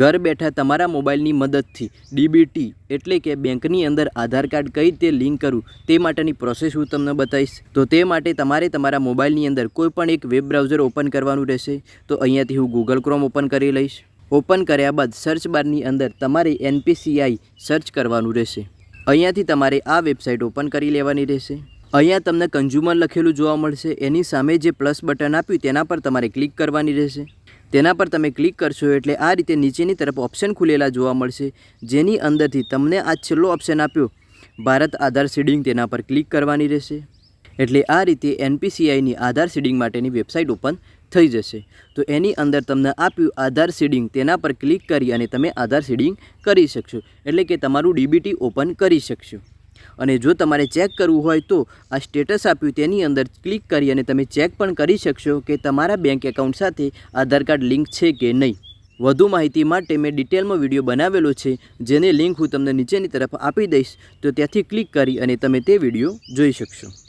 ઘર બેઠા તમારા મોબાઈલની મદદથી ડીબીટી એટલે કે બેંકની અંદર આધાર કાર્ડ કઈ રીતે લિંક કરવું તે માટેની પ્રોસેસ હું તમને બતાવીશ. તો તે માટે તમારે તમારા મોબાઈલની અંદર કોઈ પણ એક વેબ બ્રાઉઝર ઓપન કરવાનું રહેશે. તો અહીંયાથી હું ગૂગલ ક્રોમ ઓપન કરી લઈશ. ઓપન કર્યા બાદ સર્ચ બારની અંદર તમારે એનપીસીઆઈ સર્ચ કરવાનું રહેશે. અહીંયાથી તમારે આ વેબસાઇટ ઓપન કરી લેવાની રહેશે. અહીંયા તમને કન્ઝ્યુમર લખેલું જોવા મળશે. એની સામે જે પ્લસ બટન આપ્યું તેના પર તમારે ક્લિક કરવાની રહેશે. તેના પર તમે ક્લિક કરશો એટલે આ રીતે નીચેની તરફ ઓપ્શન ખુલેલા જોવા મળશે, જેની અંદરથી તમને આ છેલ્લો ઓપ્શન આપ્યો. ભારત આધાર સીડિંગ તેના પર ક્લિક કરવાની રહેશે. એટલે આ રીતે એનપીસીઆઈની આધાર સીડિંગ માટેની વેબસાઇટ ઓપન થઈ જશે. તો એની અંદર તમને આપ્યું આધાર સીડિંગ તેના પર ક્લિક કરી અને તમે આધાર સીડિંગ કરી શકશો. એટલે કે તમારું ડીબીટી ઓપન કરી શકશો. અને જો તમારે ચેક કરવું હોય તો આ સ્ટેટસ આપ્યું તેની અંદર ક્લિક કરી અને તમે ચેક પણ કરી શકશો કે તમારા બેંક એકાઉન્ટ સાથે આધાર કાર્ડ લિંક છે કે નહીં. વધુ માહિતી માટે મેં ડિટેલમાં વીડિયો બનાવેલો છે, જેની લિંક હું તમને નીચેની તરફ આપી દઈશ, તો ત્યાંથી ક્લિક કરી અને તમે તે વીડિયો જોઈ શકશો.